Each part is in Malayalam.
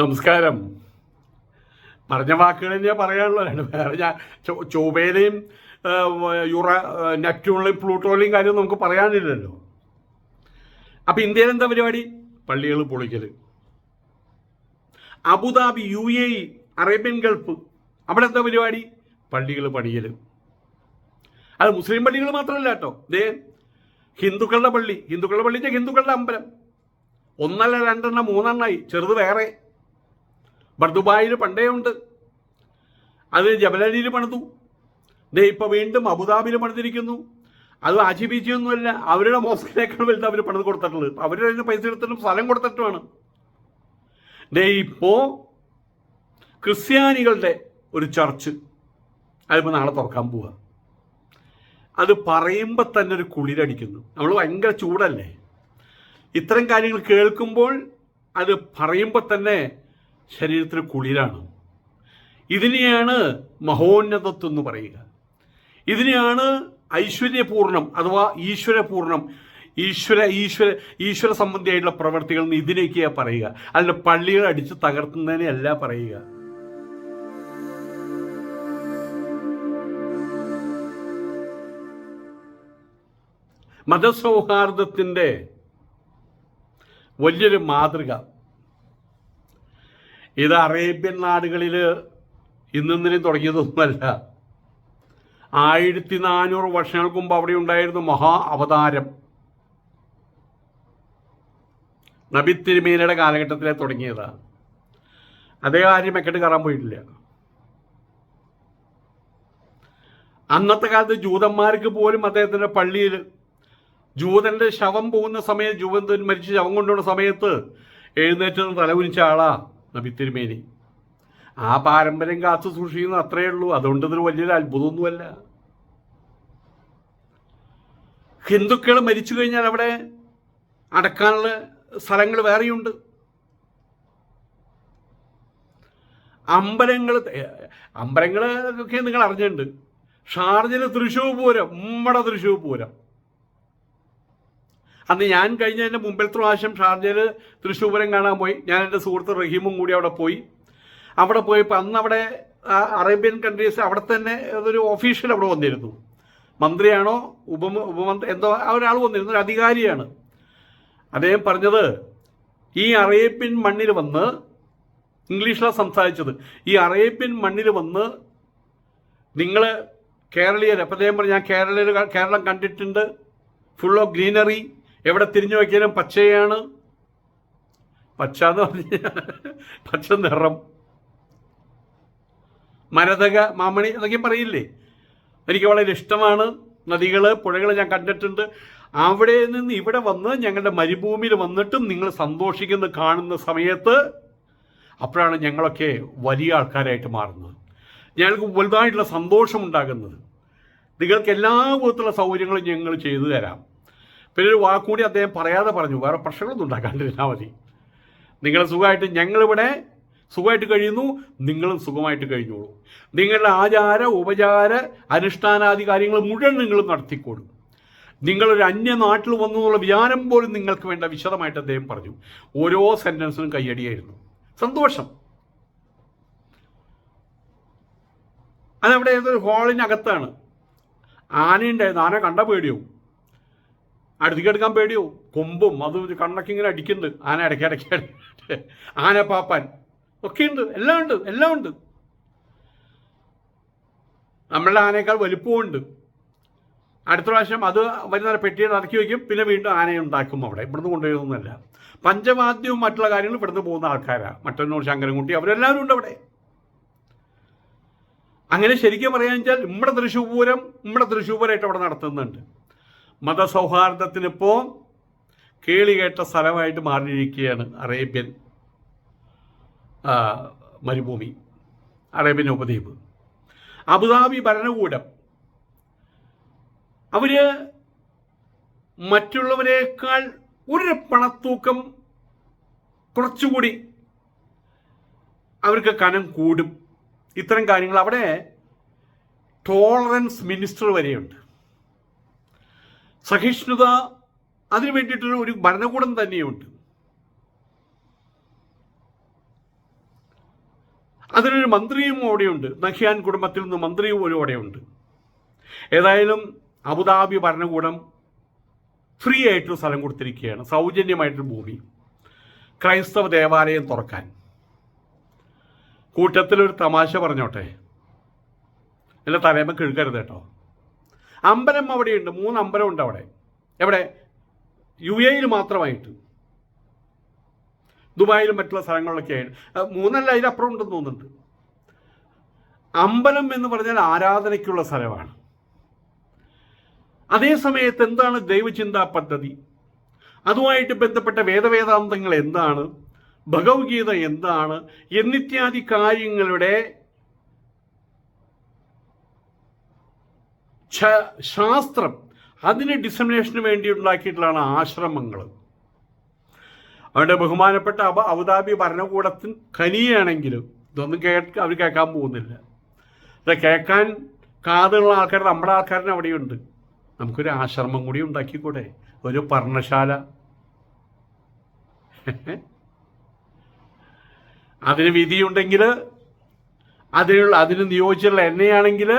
നമസ്കാരം. പറഞ്ഞ വാക്കുകൾ പറയാനുള്ളത്. പറയാനുള്ളതാണ് വേറെ ഞാൻ ചൊവ്വയിലെയും യുറ നെറ്റൂണിലെയും പ്ലൂട്ടോയിലെയും കാര്യം നമുക്ക് പറയാനില്ലല്ലോ. അപ്പം ഇന്ത്യയിൽ എന്താ പരിപാടി? പള്ളികൾ പൊളിക്കൽ Abu Dhabi U A Arabian Gulf അവിടെ എന്താ പരിപാടി? പള്ളികൾ പണിയൽ അത് മുസ്ലിം പള്ളികൾ മാത്രമല്ല കേട്ടോ. ദേ ഹിന്ദുക്കളുടെ പള്ളി. ഹിന്ദുക്കളുടെ പള്ളി ഹിന്ദുക്കളുടെ അമ്പലം. ഒന്നല്ല രണ്ടെണ്ണം മൂന്നെണ്ണമായി ചെറുത് വേറെ. ഇവിടെ ദുബായിൽ പണ്ടേ ഉണ്ട്. അത് ജബലലിയിൽ പണിതു. ദേ ഇപ്പോൾ വീണ്ടും അബുദാബിയിൽ പണിതിരിക്കുന്നു. അത് ഒന്നും അല്ല അവരുടെ മോസ്കിനേക്കാൾ വലുത് അവർ പണിത് കൊടുത്തിട്ടുള്ളത്. അവരുടെ അതിന് പൈസ എടുത്തിട്ടും സ്ഥലം കൊടുത്തിട്ടുമാണ്. ദേ ഇപ്പോൾ ക്രിസ്ത്യാനികളുടെ ഒരു ചർച്ച്. അതിപ്പോൾ നാളെ തുറക്കാൻ പോവുക അത് പറയുമ്പോൾ തന്നെ ഒരു കുളിരടിക്കുന്നു. നമ്മൾ ഭയങ്കര ചൂടല്ലേ? ഇത്തരം കാര്യങ്ങൾ കേൾക്കുമ്പോൾ അത് പറയുമ്പോൾ തന്നെ ശരീരത്തിന് കുളിരാണ്. ഇതിനെയാണ് മഹോന്നതത്വം എന്ന് പറയുക. ഇതിനെയാണ് ഐശ്വര്യപൂർണം അഥവാ ഈശ്വരപൂർണം ഈശ്വര ഈശ്വര ഈശ്വര സംബന്ധിയായിട്ടുള്ള പ്രവർത്തികൾ എന്ന് ഇതിനൊക്കെയാണ് പറയുക. അല്ല പള്ളികൾ അടിച്ച് തകർത്തുന്നതിനെയല്ല പറയുക. മതസൗഹാർദ്ദത്തിന്റെ വലിയൊരു മാതൃക ഇത് അറേബ്യൻ നാടുകളിൽ ഇന്നിന്നലെ തുടങ്ങിയതൊന്നുമല്ല. ആയിരത്തി നാനൂറ് വർഷങ്ങൾക്ക് മുമ്പ് അവിടെ ഉണ്ടായിരുന്നു മഹാ അവതാരം നബി തിരുമേനയുടെ കാലഘട്ടത്തിലെ തുടങ്ങിയതാണ് അതേ കാര്യം മെക്കെട്ട് കയറാൻ പോയിട്ടില്ല. അന്നത്തെ കാലത്ത് ജൂതന്മാർക്ക് പോലും അദ്ദേഹത്തിന്റെ പള്ളിയിൽ ജൂതന്റെ ശവം പോകുന്ന സമയത്ത് ജൂതൻ മരിച്ച് ശവം കൊണ്ടുപോകുന്ന സമയത്ത് എഴുന്നേറ്റ് തല തലകുനിച്ച ആളാ. നബി തിരുമേനി ആ പാരമ്പര്യം കാത്തു സൂക്ഷിക്കുന്ന അത്രയേ ഉള്ളൂ. അതുകൊണ്ട് ഇതൊരു വലിയൊരു അത്ഭുതമൊന്നുമല്ല. ഹിന്ദുക്കൾ മരിച്ചു കഴിഞ്ഞാൽ അവിടെ അടക്കാനുള്ള സ്ഥലങ്ങൾ വേറെയുണ്ട്. അമ്പലങ്ങൾ ഒക്കെ നിങ്ങൾ അറിഞ്ഞിട്ടുണ്ട്. ഷാർജയിൽ തൃശ്ശൂർ പൂരം ഉമ്മട തൃശ്ശൂർ പൂരം. അന്ന് ഞാൻ കഴിഞ്ഞതിന്റെ മുമ്പിലത്തെ പ്രാവശ്യം ഷാർജയിൽ തൃശ്ശൂപുരം കാണാൻ പോയി. ഞാൻ എന്റെ സുഹൃത്ത് റഹീമും കൂടി അവിടെ പോയി. അവിടെ പോയപ്പോൾ അന്ന് അവിടെ അറേബ്യൻ കൺട്രീസ് അവിടെ തന്നെ ഒരു ഒഫീഷ്യൽ അവിടെ വന്നിരുന്നു. മന്ത്രിയാണോ ഉപമ ഉപമന്ത്രി എന്തോ ഒരാൾ വന്നിരുന്നു ഒരു അധികാരിയാണ്. അദ്ദേഹം പറഞ്ഞത് ഈ അറേബ്യൻ മണ്ണിൽ വന്ന് ഇംഗ്ലീഷിലാണ് സംസാരിച്ചത് ഈ അറേബ്യൻ മണ്ണിൽ വന്ന് നിങ്ങൾ കേരളീയർ അപ്പം അദ്ദേഹം പറഞ്ഞു ഞാൻ കേരളീയർ കേരളം കണ്ടിട്ടുണ്ട് ഫുൾ ഓഫ് ഗ്രീനറി എവിടെ തിരിഞ്ഞു നോക്കിയാലും പച്ചയാണ്. പച്ച എന്ന് പറഞ്ഞ പച്ച നിറം. മരതക മാമണി എന്നൊക്കെ പറയില്ലേ? എനിക്ക് വളരെ ഇഷ്ടമാണ്. നദികൾ പുഴകൾ ഞാൻ കണ്ടിട്ടുണ്ട്. അവിടെ നിന്ന് ഇവിടെ വന്ന് ഞങ്ങളുടെ മരുഭൂമിയിൽ വന്നിട്ടും നിങ്ങൾ സന്തോഷിക്കുന്ന കാണുന്ന സമയത്ത് അപ്പോഴാണ് ഞങ്ങളൊക്കെ വലിയ ആൾക്കാരായിട്ട് മാറുന്നത്. ഞങ്ങൾക്ക് വലുതായിട്ടുള്ള സന്തോഷം ഉണ്ടാകുന്നത് നിങ്ങൾക്ക് എല്ലാ വിധത്തിലുള്ള സൗകര്യങ്ങളും ഞങ്ങൾ ചെയ്തു തരാം. പിന്നെ ഒരു വാക്കുകൂടി അദ്ദേഹം പറയാതെ പറഞ്ഞു. വേറെ പ്രശ്നങ്ങളൊന്നും ഉണ്ടാക്കാണ്ടിരുന്നാൽ മതി. നിങ്ങൾ സുഖമായിട്ട് ഞങ്ങളിവിടെ സുഖമായിട്ട് കഴിയുന്നു നിങ്ങളും സുഖമായിട്ട് കഴിഞ്ഞോളൂ. നിങ്ങളുടെ ആചാര ഉപചാര അനുഷ്ഠാനാദി കാര്യങ്ങൾ മുഴുവൻ നിങ്ങൾ നടത്തിക്കോളും. നിങ്ങളൊരു അന്യ നാട്ടിൽ വന്നു എന്നുള്ള വിചാരം പോലും നിങ്ങൾക്ക് വേണ്ട വിശദമായിട്ട് അദ്ദേഹം പറഞ്ഞു. ഓരോ സെന്റൻസിനും കയ്യടിയായിരുന്നു. സന്തോഷം. അതവിടെ ഏതൊരു ഹാളിനകത്താണ് ആനയുണ്ടായിരുന്നു. ആന കണ്ട പേടിയോ അടുത്തേക്ക് എടുക്കാൻ പേടിയോ? കൊമ്പും അതും കണ്ണൊക്കെ ഇങ്ങനെ അടിക്കുന്നുണ്ട്. ആന ഇടയ്ക്ക് ഇടയ്ക്ക് ആന പാപ്പാൻ ഒക്കെ ഉണ്ട് എല്ലാം ഉണ്ട് എല്ലാം ഉണ്ട്. നമ്മളുടെ ആനയേക്കാൾ വലിപ്പമുണ്ട് അടുത്ത പ്രാവശ്യം അത് വരുന്ന പെട്ടിയിൽ ഇറക്കി വയ്ക്കും പിന്നെ വീണ്ടും ആനയെ ഉണ്ടാക്കും അവിടെ. ഇവിടുന്ന് കൊണ്ടുപോയൊന്നുമല്ല പഞ്ചവാദ്യവും മറ്റുള്ള കാര്യങ്ങളും ഇവിടുന്ന് പോകുന്ന ആൾക്കാരാണ് മറ്റന്നൂർ ശങ്കരൻകുട്ടി അവരെല്ലാവരും ഉണ്ട് അവിടെ. അങ്ങനെ ശരിക്കും പറയാന്ന് വെച്ചാൽ നമ്മുടെ തൃശ്ശൂർ പൂരം നമ്മുടെ തൃശ്ശൂർ പൂരമായിട്ട് അവിടെ നടത്തുന്നുണ്ട്. മതസൗഹാർദ്ദത്തിനിപ്പോൾ കേളി കേട്ട സ്ഥലമായിട്ട് മാറിയിരിക്കുകയാണ് അറേബ്യൻ മരുഭൂമി അറേബ്യൻ ഉപദ്വീപ്. അബുദാബി ഭരണകൂടം. അവർ മറ്റുള്ളവരെക്കാൾ ഒരു പണത്തൂക്കം കുറച്ചുകൂടി അവർക്ക് കനം കൂടും. ഇത്തരം കാര്യങ്ങൾ അവിടെ ടോളറൻസ് മിനിസ്റ്റർ വരെയുണ്ട്. സഹിഷ്ണുത അതിനു വേണ്ടിയിട്ടൊരു ഒരു ഭരണകൂടം തന്നെയുണ്ട്. അതിനൊരു മന്ത്രിയും അവിടെയുണ്ട്. നഹിയാൻ കുടുംബത്തിൽ നിന്ന് മന്ത്രിയും ഒരു അവിടെയുണ്ട്. ഏതായാലും അബുദാബി ഭരണകൂടം ഫ്രീ ആയിട്ട് സ്ഥലം കൊടുത്തിരിക്കുകയാണ്. സൗജന്യമായിട്ടൊരു ഭൂമി. ക്രൈസ്തവ ദേവാലയം തുറക്കാൻ. കൂട്ടത്തിലൊരു തമാശ പറഞ്ഞോട്ടെ. അല്ല തലേമ കേൾക്കരുത് കേട്ടോ. അമ്പലം അവിടെയുണ്ട് മൂന്ന് അമ്പലം ഉണ്ട് അവിടെ. എവിടെ? യു എയിൽ മാത്രമായിട്ട്. ദുബായിലും മറ്റുള്ള സ്ഥലങ്ങളിലൊക്കെ ആയിട്ട്. മൂന്നല്ല അതിലപ്പുറം ഉണ്ടെന്ന് തോന്നുന്നുണ്ട്. അമ്പലം എന്ന് പറഞ്ഞാൽ ആരാധനയ്ക്കുള്ള സ്ഥലമാണ്. അതേ സമയത്ത് എന്താണ് ദൈവചിന്താ പദ്ധതി? അതുമായിട്ട് ബന്ധപ്പെട്ട വേദവേദാന്തങ്ങൾ എന്താണ്? ഭഗവത്ഗീത എന്താണ്? എന്നിത്യാദി കാര്യങ്ങളുടെ ശാസ്ത്രം അതിന് ഡിസമിനേഷന് വേണ്ടി ഉണ്ടാക്കിയിട്ടുള്ളതാണ് ആശ്രമങ്ങൾ. അവരുടെ ബഹുമാനപ്പെട്ട അബ അബുദാബി ഭരണകൂടത്തിന് കനിയാണെങ്കിലും ഇതൊന്നും കേൾക്ക അവർ കേൾക്കാൻ പോകുന്നില്ല. ഇത് കേൾക്കാൻ കാതുള്ള ആൾക്കാർ നമ്മുടെ ആൾക്കാരന് അവിടെയുണ്ട്. നമുക്കൊരു ആശ്രമം കൂടി ഉണ്ടാക്കിക്കൂടെ? ഒരു പർണശാല അതിന് വിധിയുണ്ടെങ്കിൽ അതിനുള്ള അതിന് നിയോജിച്ചുള്ള എണ്ണയാണെങ്കിൽ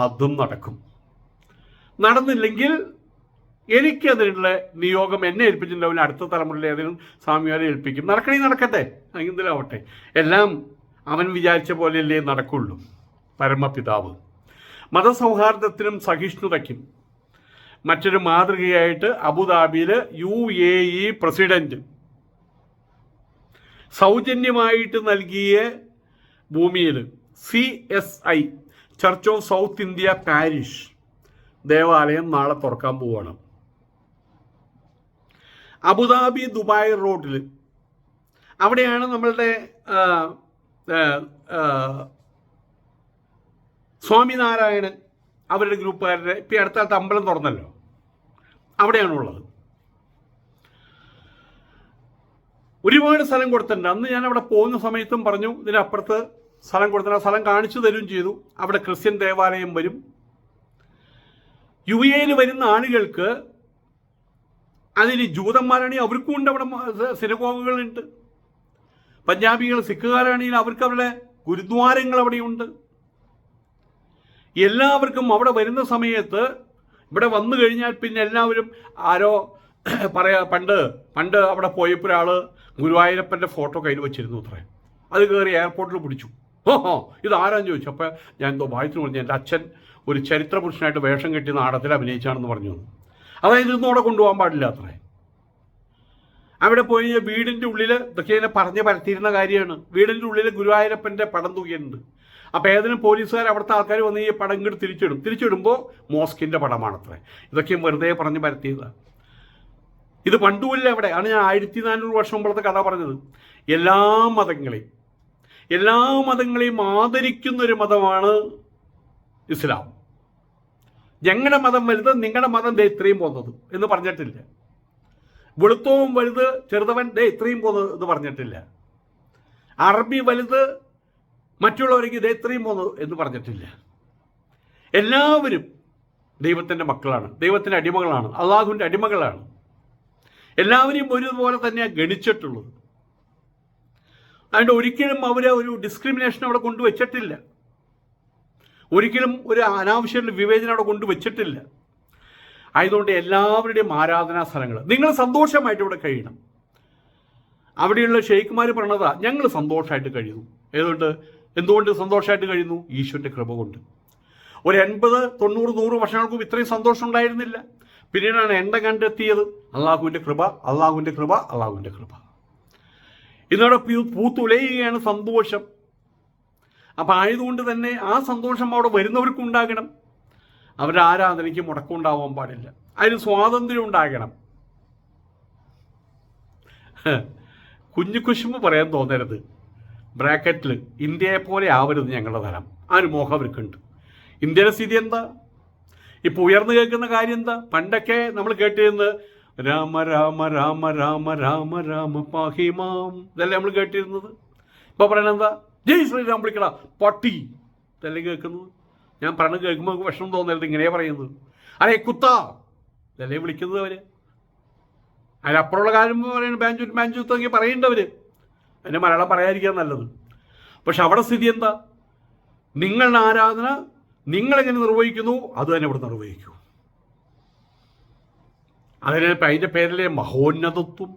അതും നടക്കും. നടന്നില്ലെങ്കിൽ എനിക്ക് അതിനുള്ള നിയോഗം എന്നെ ഏൽപ്പിച്ചിട്ടുണ്ടാവില്ല അടുത്ത തലമുറയിലെ ഏതെങ്കിലും സ്വാമിമാരെ ഏൽപ്പിക്കും. നടക്കണേ നടക്കട്ടെ. എന്തിലാവട്ടെ എല്ലാം അവൻ വിചാരിച്ച പോലെയല്ലേ നടക്കുള്ളൂ. പരമപിതാവ്. മതസൗഹാർദ്ദത്തിനും സഹിഷ്ണുതയ്ക്കും. മറ്റൊരു മാതൃകയായിട്ട് അബുദാബിയിൽ യു എ ഇ പ്രസിഡന്റ് സൗജന്യമായിട്ട് നൽകിയ ഭൂമിയിൽ C S I church of south India parish ദേവാലയം നാളെ തുറക്കാൻ പോവുകയാണ് അബുദാബി ദുബായ് റോഡിൽ അവിടെയാണ് നമ്മളുടെ സ്വാമിനാരായണൻ അവരുടെ ഗ്രൂപ്പുകാരുടെ ഇപ്പം അടുത്ത അമ്പലം തുറന്നല്ലോ. അവിടെയാണുള്ളത്. ഒരുപാട് സ്ഥലം കൊടുത്തിട്ടുണ്ട്. അന്ന് ഞാൻ അവിടെ പോകുന്ന സമയത്തും പറഞ്ഞു ഇതിനപ്പുറത്ത് സ്ഥലം കൊടുത്തിട്ടുണ്ട്. ആ സ്ഥലം കാണിച്ചു തരുകയും ചെയ്തു. അവിടെ ക്രിസ്ത്യൻ ദേവാലയം വരും. യു യിൽ വരുന്ന ആളുകൾക്ക് അതിന് ജൂതന്മാരാണെങ്കിൽ അവർക്കും ഉണ്ട് അവിടെ സിനഗോഗുകളുണ്ട്. പഞ്ചാബികൾ സിഖുകാരാണെങ്കിൽ അവർക്ക് അവരുടെ ഗുരുദ്വാരങ്ങൾ അവിടെയുണ്ട് എല്ലാവർക്കും അവിടെ വരുന്ന സമയത്ത് ഇവിടെ വന്നു കഴിഞ്ഞാൽ പിന്നെ എല്ലാവരും ആരോ പറയാ പണ്ട് പണ്ട് അവിടെ പോയപ്പോൾ ഒരാൾ ഗുരുവായൂരപ്പന്റെ ഫോട്ടോ കയ്യിൽ വെച്ചിരുന്നു അത്രേ. അത് കയറി എയർപോർട്ടിൽ പിടിച്ചു. ഓഹോ ഇത് ആരാന്ന് ചോദിച്ചു. അപ്പോൾ ഞാൻ എന്തോ വായിച്ചു പറഞ്ഞു എന്റെ അച്ഛൻ ഒരു ചരിത്ര പുരുഷനായിട്ട് വേഷം കെട്ടി നാടത്തിൽ അഭിനയിച്ചാണെന്ന് പറഞ്ഞു. അതായത് ഇതൊന്നും അവിടെ കൊണ്ടുപോകാൻ പാടില്ല അത്രേ. അവിടെ പോയി വീടിന്റെ ഉള്ളിൽ ദക്ഷിണ പറഞ്ഞ് പരത്തിയിരുന്ന കാര്യമാണ്. വീടിന്റെ ഉള്ളിൽ ഗുരുവായൂരപ്പന്റെ പടം തൂക്കിയിട്ടുണ്ട് അപ്പോൾ ഏതെങ്കിലും പോലീസുകാർ അവിടുത്തെ ആൾക്കാർ വന്ന് ഈ പടം ഇങ്ങോട്ട് തിരിച്ചിടും. തിരിച്ചിടുമ്പോൾ മോസ്കിന്റെ പടമാണത്രേ ഇതൊക്കെയും വെറുതെ പറഞ്ഞ് പരത്തിയതാണ് ഇത് പണ്ടുമില്ല അവിടെ ആണ് ഞാൻ ആയിരത്തി നാനൂറ് വർഷം മുമ്പുള്ള കഥ പറഞ്ഞത്. എല്ലാ മതങ്ങളെയും എല്ലാ മതങ്ങളെയും ആദരിക്കുന്ന ഒരു മതമാണ് ഇസ്ലാം. ഞങ്ങളുടെ മതം വലുത് നിങ്ങളുടെ മതം ദേ ഇത്രയും പോകുന്നത് എന്ന് പറഞ്ഞിട്ടില്ല. വെളുത്തവും വലുത് ചെറുതവൻ ദേ ഇത്രയും പോകുന്നത് എന്ന് പറഞ്ഞിട്ടില്ല. അറബി വലുത് മറ്റുള്ളവർക്ക് ദേ ഇത്രയും പോകുന്നത് എന്ന് പറഞ്ഞിട്ടില്ല. എല്ലാവരും ദൈവത്തിന്റെ മക്കളാണ്. ദൈവത്തിന്റെ അടിമകളാണ്. അള്ളാഹുവിന്റെ അടിമകളാണ്. എല്ലാവരെയും ഒരുപോലെ തന്നെയാണ് ഗണിച്ചിട്ടുള്ളത്. അതുകൊണ്ട് ഒരിക്കലും അവരെ ഒരു ഡിസ്ക്രിമിനേഷൻ അവിടെ കൊണ്ടുവച്ചിട്ടില്ല. ഒരിക്കലും ഒരു അനാവശ്യ വിവേചനം അവിടെ കൊണ്ടുവച്ചിട്ടില്ല ആയതുകൊണ്ട് എല്ലാവരുടെയും ആരാധനാ സ്ഥലങ്ങൾ. നിങ്ങൾ സന്തോഷമായിട്ട് ഇവിടെ കഴിയണം. അവിടെയുള്ള ഷെയ്ഖുമാർ പറഞ്ഞതാ ഞങ്ങൾ സന്തോഷമായിട്ട് കഴിയുന്നു. ഏതുകൊണ്ട്? എന്തുകൊണ്ട് സന്തോഷമായിട്ട് കഴിയുന്നു? ഈശ്വരന്റെ കൃപ കൊണ്ട്. ഒരു എൺപത് തൊണ്ണൂറ് നൂറ് വർഷങ്ങൾക്കും ഇത്രയും സന്തോഷം ഉണ്ടായിരുന്നില്ല. പിന്നീടാണ് എണ്ണ കണ്ടെത്തിയത്. അള്ളാഹുവിന്റെ കൃപ അള്ളാഹുവിന്റെ കൃപ അള്ളാഹുവിന്റെ കൃപ. ഇന്നവിടെ പൂത്തുലയുകയാണ് സന്തോഷം. അപ്പം ആയതുകൊണ്ട് തന്നെ ആ സന്തോഷം അവിടെ വരുന്നവർക്കും ഉണ്ടാകണം അവരുടെ ആരാധനയ്ക്ക് മുടക്കമുണ്ടാവാൻ പാടില്ല. അതിന് സ്വാതന്ത്ര്യം ഉണ്ടാകണം. കുഞ്ഞു കുശുമ്പ് പറയാൻ തോന്നരുത്. ബ്രാക്കറ്റിൽ ഇന്ത്യയെ പോലെ ആവരുത് ഞങ്ങളുടെ തലം. ആ ഒരു മോഹം അവർക്കുണ്ട്. ഇന്ത്യയുടെ സ്ഥിതി എന്താ? ഇപ്പൊ ഉയർന്നു കേൾക്കുന്ന കാര്യം എന്താ? പണ്ടൊക്കെ നമ്മൾ കേട്ടിരുന്നത് രാമ രാമ രാമ രാമ രാമ രാമ പാഹിമാം. ഇതല്ലേ നമ്മൾ കേട്ടിരുന്നത്? ഇപ്പൊ പറയണെന്താ ജയ് ശ്രീരാം വിളിക്കട. പട്ടി. ഇതല്ലേ കേൾക്കുന്നത്? ഞാൻ പറഞ്ഞ് കേൾക്കുമ്പോൾ വിഷമം തോന്നരുത് ഇങ്ങനെയാ പറയുന്നത്. അരേ കുത്ത. ഇതല്ലേ വിളിക്കുന്നത് അവർ? അതിലപ്പുറമുള്ള കാര്യം പറയുന്നത് ബാഞ്ചു ബാഞ്ചു തുടങ്ങി പറയേണ്ടവര് അതിന് മലയാളം പറയാതിരിക്കാൻ നല്ലത്. പക്ഷെ അവിടെ സ്ഥിതി എന്താ? നിങ്ങളുടെ ആരാധന നിങ്ങളെങ്ങനെ നിർവഹിക്കുന്നു? അത് തന്നെ ഇവിടെ നിർവഹിക്കൂ. അതിന് അതിന്റെ പേരിലെ മഹോന്നതത്വം.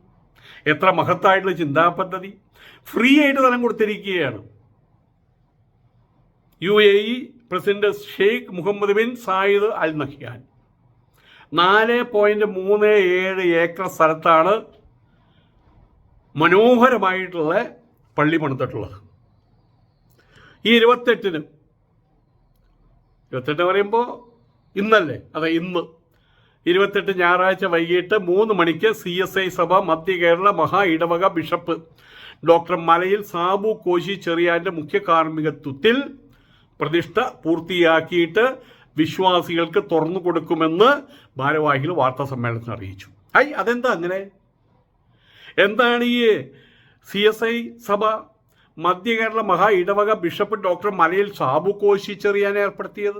എത്ര മഹത്തായിട്ടുള്ള ചിന്താ പദ്ധതി. ഫ്രീ ആയിട്ട് തലം കൊടുത്തിരിക്കുകയാണ്. U A E president Sheikh Mohammed bin Zayed al Nahyan നാല് പോയിന്റ് മൂന്ന് ഏഴ് ഏക്കർ സ്ഥലത്താണ് മനോഹരമായിട്ടുള്ള പള്ളി പണിതിട്ടുള്ളത്. ഈ ഇരുപത്തെട്ടിന് ഇരുപത്തെട്ട് പറയുമ്പോൾ ഇന്നല്ലേ? അതെ ഇന്ന്. ഇരുപത്തെട്ട് ഞായറാഴ്ച വൈകിട്ട് മൂന്ന് മണിക്ക് സി എസ് ഐ സഭ മധ്യ കേരള മഹാ ഇടവക ബിഷപ്പ് ഡോക്ടർ മലയിൽ സാബു കോശി ചെറിയാന്റെ മുഖ്യ കാർമ്മികത്വത്തിൽ പ്രതിഷ്ഠ പൂർത്തിയാക്കിയിട്ട് വിശ്വാസികൾക്ക് തുറന്നു കൊടുക്കുമെന്ന് ഭാരവാഹികൾ വാർത്താ സമ്മേളനത്തിൽ അറിയിച്ചു. ഐ അതെന്താ അങ്ങനെ? എന്താണ് ഈ സി എസ് ഐ സഭ? മധ്യ കേരള മഹാ ഇടവക ബിഷപ്പ് ഡോക്ടർ മലയിൽ സാബു കോശി ചെറിയാൻ ഏർപ്പെടുത്തിയത്.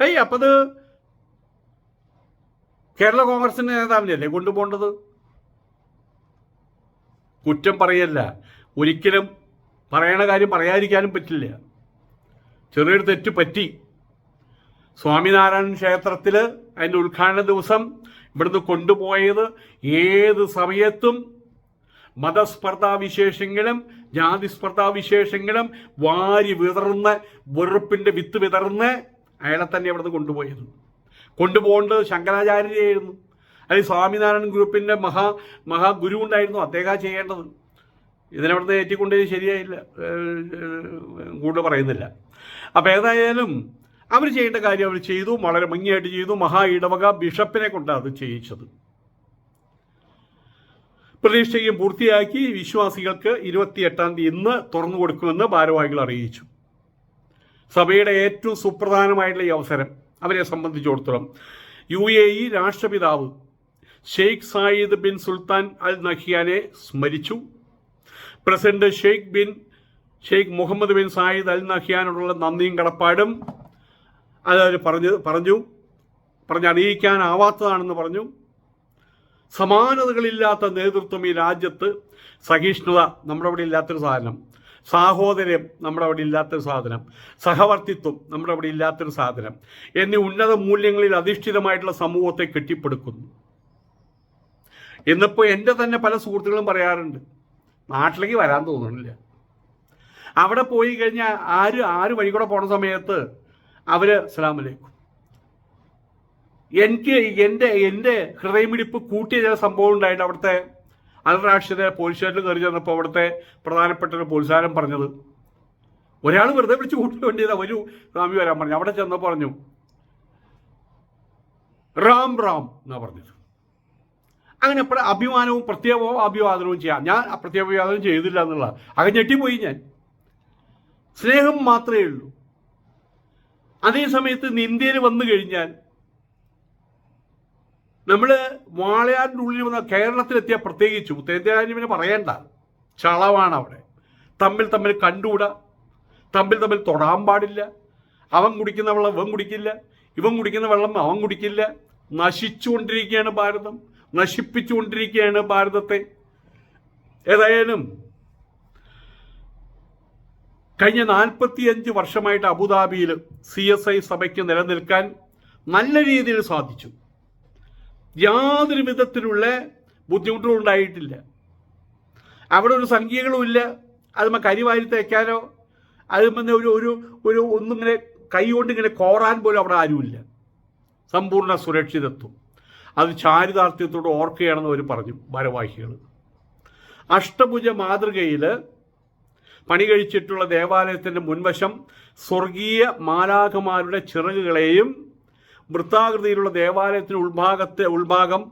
ഏയ് അപ്പത് കേരള കോൺഗ്രസിന്റെ നേതാവിനല്ലേ കൊണ്ടുപോകേണ്ടത്? കുറ്റം പറയല്ല. ഒരിക്കലും പറയണ കാര്യം പറയാതിരിക്കാനും പറ്റില്ല. ചെറിയൊരു തെറ്റ് പറ്റി. സ്വാമിനാരായണൻ ക്ഷേത്രത്തിൽ അതിന്റെ ഉദ്ഘാടന ദിവസം ഇവിടുന്ന് കൊണ്ടുപോയത് ഏത് സമയത്തും മതസ്പർദ്ധാ വിശേഷങ്ങളും ജാതിസ്പർദ്ധാ വിശേഷങ്ങളും വാരി വിതർന്ന് വെറുപ്പിന്റെ വിത്ത് വിതർന്ന് അയാളെ തന്നെ ഇവിടുന്ന് കൊണ്ടുപോയത്. കൊണ്ടുപോകേണ്ടത് ശങ്കരാചാര്യരെയായിരുന്നു. അല്ലെങ്കിൽ സ്വാമിനാരായണൻ ഗ്രൂപ്പിന്റെ മഹാ മഹാഗുരു ഉണ്ടായിരുന്നു. അദ്ദേഹം ചെയ്യേണ്ടത്. ഇതിനവിടുന്ന് ഏറ്റിക്കൊണ്ടത് ശരിയായില്ല. കൂടുതൽ പറയുന്നില്ല. അപ്പോൾ ഏതായാലും അവർ ചെയ്യേണ്ട കാര്യം അവർ ചെയ്തു വളരെ ഭംഗിയായിട്ട് ചെയ്തു. മഹാ ഇടവക ബിഷപ്പിനെ കൊണ്ടാണ് അത് ചെയ്യിച്ചത്. പ്രതീക്ഷയും പൂർത്തിയാക്കി വിശ്വാസികൾക്ക് ഇരുപത്തിയെട്ടാം തീയതി ഇന്ന് തുറന്നു കൊടുക്കുമെന്ന് ഭാരവാഹികൾ അറിയിച്ചു. സഭയുടെ ഏറ്റവും സുപ്രധാനമായിട്ടുള്ള ഈ അവസരം അവരെ സംബന്ധിച്ചിടത്തോളം. യു എ ഇ രാഷ്ട്രപിതാവ് Sheikh Zayed bin Sultan al നഹിയാനെ സ്മരിച്ചു. President Sheikh bin Sheikh Mohammed bin Zayed al നഹിയാനോടുള്ള നന്ദിയും കടപ്പാടും അത് പറഞ്ഞു പറഞ്ഞു പറഞ്ഞറിയിക്കാനാവാത്തതാണെന്ന് പറഞ്ഞു. സമാനതകളില്ലാത്ത നേതൃത്വം ഈ രാജ്യത്ത് സഹിഷ്ണുത നമ്മുടെ അവിടെ ഇല്ലാത്തൊരു സാധനം. സാഹോദര്യം നമ്മുടെ അവിടെ ഇല്ലാത്തൊരു സാധനം. സഹവർത്തിത്വം നമ്മുടെ അവിടെ ഇല്ലാത്തൊരു സാധനം. എന്നീ ഉന്നത മൂല്യങ്ങളിൽ അധിഷ്ഠിതമായിട്ടുള്ള സമൂഹത്തെ കെട്ടിപ്പടുക്കുന്നു. ഇന്നിപ്പോൾ എന്റെ തന്നെ പല സുഹൃത്തുക്കളും പറയാറുണ്ട് നാട്ടിലേക്ക് വരാൻ തോന്നുന്നില്ല. അവിടെ പോയി കഴിഞ്ഞാൽ ആര് ആര് വഴി കൂടെ പോണ സമയത്ത് അവർ അസ്സലാമലൈക്കും. എനിക്ക് എന്റെ എന്റെ ഹൃദയമിടിപ്പ് കൂട്ടിയ ചില സംഭവം ഉണ്ടായിട്ട് അവിടുത്തെ അന്താരാഷ്ട്രീയ പോലീസ് സ്റ്റേഷനിൽ കയറി ചെന്നപ്പോൾ അവിടുത്തെ പ്രധാനപ്പെട്ട ഒരു പോലീസുകാരൻ പറഞ്ഞത്. ഒരാൾ വെറുതെ വിളിച്ച് കൂട്ടി വേണ്ടിയത് ഒരു സ്വാമി വരാൻ പറഞ്ഞു. അവിടെ ചെന്നപ്പോൾ പറഞ്ഞു റാം റാം എന്നാ പറഞ്ഞത്. അങ്ങനെ അഭിമാനവും പ്രത്യേകവും അഭിവാദനവും ചെയ്യാം. ഞാൻ പ്രത്യേക അഭിവാദനം ചെയ്തില്ല എന്നുള്ള അങ്ങനെ ഞെട്ടിപ്പോയി ഞാൻ. സ്നേഹം മാത്രമേ ഉള്ളൂ. അതേ സമയത്ത് ഇന്ത്യയിൽ വന്നു കഴിഞ്ഞാൽ നമ്മൾ വാളയാറിന്റെ ഉള്ളിൽ വന്ന കേരളത്തിലെത്തിയ പ്രത്യേകിച്ച് ഉത്തരേന്ത്യ പറയണ്ട. ചളവാണ് അവിടെ. തമ്മിൽ തമ്മിൽ കണ്ടുകൂടാ. തമ്മിൽ തമ്മിൽ തൊടാൻ പാടില്ല. അവൻ കുടിക്കുന്ന വെള്ളം ഇവൻ കുടിക്കില്ല. ഇവൻ കുടിക്കുന്ന വെള്ളം അവൻ കുടിക്കില്ല. നശിച്ചുകൊണ്ടിരിക്കുകയാണ് ഭാരതം. നശിപ്പിച്ചുകൊണ്ടിരിക്കുകയാണ് ഭാരതത്തെ. ഏതായാലും കഴിഞ്ഞ നാൽപ്പത്തിയഞ്ച് വർഷമായിട്ട് അബുദാബിയിൽ സി എസ് ഐ സഭയ്ക്ക് നിലനിൽക്കാൻ നല്ല രീതിയിൽ സാധിച്ചു. യാതൊരു വിധത്തിലുള്ള ബുദ്ധിമുട്ടുകളും ഉണ്ടായിട്ടില്ല. അവിടെ ഒരു സംഖ്യകളുമില്ല അതുമ്മ കരിവാരി തേക്കാനോ അതുമ്മ ഒരു ഒരു ഒരു ഒന്നിങ്ങനെ കൈ കൊണ്ട് ഇങ്ങനെ കോറാൻ പോലും അവിടെ ആരുമില്ല. സമ്പൂർണ സുരക്ഷിതത്വം. അത് ചാരിതാർത്ഥ്യത്തോട് ഓർക്കുകയാണെന്ന് അവർ പറഞ്ഞു ഭാരവാഹികൾ അഷ്ടഭുജ മാതൃകയിൽ പണി കഴിച്ചിട്ടുള്ള ദേവാലയത്തിന്റെ മുൻവശം സ്വർഗീയ മാലാഖമാരുടെ ചിറകുകളെയും വൃത്താകൃതിയിലുള്ള ദേവാലയത്തിന് ഉൾഭാഗത്തെ ഉൾഭാഗം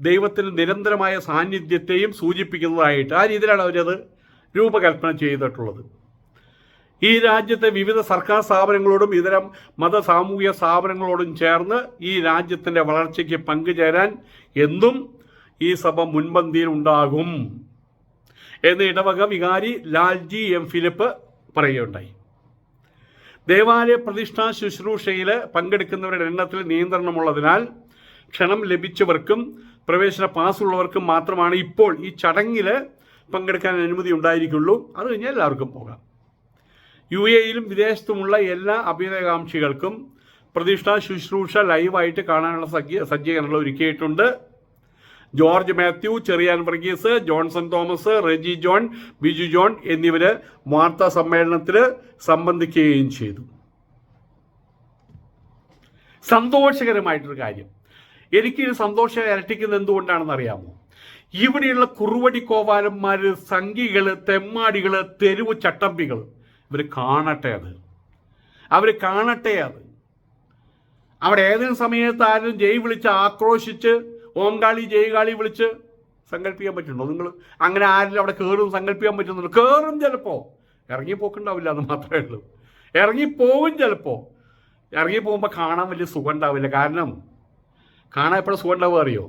ദൈവത്തിന് നിരന്തരമായ സാന്നിധ്യത്തെയും സൂചിപ്പിക്കുന്നതായിട്ട് ആ രീതിയിലാണ് അവരത് രൂപകൽപ്പന ചെയ്തിട്ടുള്ളത്. ഈ രാജ്യത്തെ വിവിധ സർക്കാർ സ്ഥാപനങ്ങളോടും ഇതര മത സാമൂഹിക സ്ഥാപനങ്ങളോടും ചേർന്ന് ഈ രാജ്യത്തിന്റെ വളർച്ചയ്ക്ക് പങ്കുചേരാൻ എന്നും ഈ സഭ മുൻപന്തിയിൽ ഉണ്ടാകും. എന്ന് ഇടവക വികാരി ലാൽജി എം ഫിലിപ്പ് പറയുകയുണ്ടായി. ദേവാലയ പ്രതിഷ്ഠാ ശുശ്രൂഷയിൽ പങ്കെടുക്കുന്നവരുടെ എണ്ണത്തിൽ നിയന്ത്രണമുള്ളതിനാൽ ക്ഷണം ലഭിച്ചവർക്കും പ്രവേശന പാസ് ഉള്ളവർക്കും മാത്രമാണ് ഇപ്പോൾ ഈ ചടങ്ങിൽ പങ്കെടുക്കാൻ അനുമതി ഉണ്ടായിരിക്കുള്ളൂ. അത് കഴിഞ്ഞാൽ എല്ലാവർക്കും പോകാം. യു എയിലും വിദേശത്തുമുള്ള എല്ലാ അഭ്യുദയകാംക്ഷികൾക്കും പ്രതിഷ്ഠ ശുശ്രൂഷ ലൈവായിട്ട് കാണാനുള്ള സജ്ജീ സജ്ജീകരണങ്ങൾ ഒരുക്കിയിട്ടുണ്ട്. ജോർജ് മാത്യു ചെറിയാൻ വർഗീസ് ജോൺസൺ തോമസ് റെജി ജോൺ ബിജു ജോൺ എന്നിവര് വാർത്താ സമ്മേളനത്തിൽ സംബന്ധിക്കുകയും ചെയ്തു. സന്തോഷകരമായിട്ടൊരു കാര്യം. എനിക്ക് സന്തോഷം ഇരട്ടിക്കുന്നത് എന്തുകൊണ്ടാണെന്ന് അറിയാമോ? ഇവിടെയുള്ള കുറുവടി കോവാലന്മാർ സംഘികൾ തെമ്മാടികൾ തെരുവ് ചട്ടമ്പികൾ ഇവർ കാണട്ടെ അത്. അവർ കാണട്ടെ അത്. അവിടെ ഏതെങ്കിലും സമയത്ത് ആരും ജയ് വിളിച്ച് ആക്രോശിച്ച് ഓങ്കാളി ജയകാളി വിളിച്ച് സങ്കല്പിക്കാൻ പറ്റുന്നുണ്ടോ? നിങ്ങൾ അങ്ങനെ ആരെങ്കിലും അവിടെ കയറും സങ്കല്പിക്കാൻ പറ്റുന്നുണ്ടോ? കയറും ചിലപ്പോൾ ഇറങ്ങിപ്പോക്കുണ്ടാവില്ല എന്ന് മാത്രമേ ഉള്ളൂ. ഇറങ്ങിപ്പോവും ചിലപ്പോൾ ഇറങ്ങി പോകുമ്പോൾ കാണാൻ വലിയ സുഖം ഉണ്ടാവില്ല. കാരണം കാണാൻ എപ്പോഴും സുഖം ഉണ്ടാവുക അറിയോ?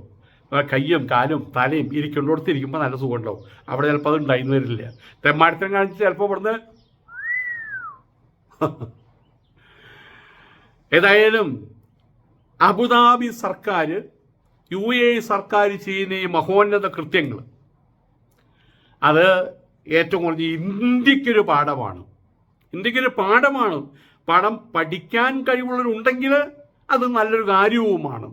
കയ്യും കാലും തലയും ഇരിക്കുന്നിടത്ത് ഇരിക്കുമ്പോൾ നല്ല സുഖം ഉണ്ടാവും. അവിടെ ചിലപ്പോൾ അത് ഉണ്ടായിരുന്നു വരില്ല. തെമ്മാടത്തം കാണിച്ച് ചിലപ്പോൾ ഇവിടുന്ന് ഏതായാലും അബുദാബി സർക്കാർ യു എ സർക്കാർ ചെയ്യുന്ന ഈ മഹോന്നത കൃത്യങ്ങൾ അത് ഏറ്റവും കുറഞ്ഞ ഇന്ത്യക്കൊരു പാഠമാണ്. ഇന്ത്യക്കൊരു പാഠമാണ്. പാഠം പഠിക്കാൻ കഴിവുള്ളവരുണ്ടെങ്കിൽ അത് നല്ലൊരു കാര്യവുമാണ്.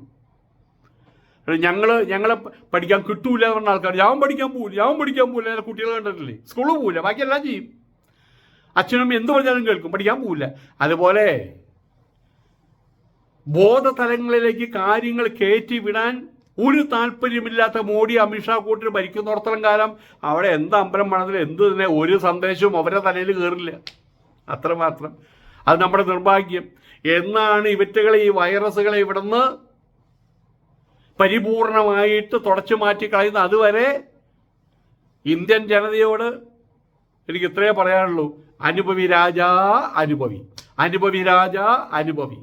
ഞങ്ങൾ ഞങ്ങളെ പഠിക്കാൻ കിട്ടൂല എന്ന് പറഞ്ഞ ആൾക്കാർ ഞാൻ പഠിക്കാൻ പോകില്ല ഞാൻ പഠിക്കാൻ പോകില്ല എന്റെ കുട്ടികൾ കണ്ടിട്ടില്ലേ? സ്കൂളിൽ പോകില്ല ബാക്കി എല്ലാം ചെയ്യും. അച്ഛനും എന്ത് പറഞ്ഞാലും കേൾക്കും പഠിക്കാൻ പോകില്ല അതുപോലെ ബോധതലങ്ങളിലേക്ക് കാര്യങ്ങൾ കയറ്റി വിടാൻ ഒരു താല്പര്യമില്ലാത്ത മോഡി അമിത്ഷാ കൂട്ടിന് ഭരിക്കുന്നിടത്തോളം കാലം അവിടെ എന്ത് അമ്പലം പണത്തിൽ എന്ത് തന്നെ ഒരു സന്ദേശവും അവരുടെ തലയിൽ കയറില്ല. അത്രമാത്രം. അത് നമ്മുടെ നിർഭാഗ്യം. എന്നാണ് ഇവറ്റകളെ ഈ വൈറസുകളെ ഇവിടുന്ന് പരിപൂർണമായിട്ട് തുടച്ചു മാറ്റി കളയുന്ന അതുവരെ ഇന്ത്യൻ ജനതയോട് എനിക്ക് ഇത്രയേ പറയാനുള്ളൂ. അനുഭവി രാജാ അനുഭവി. അനുഭവി രാജാ അനുഭവി.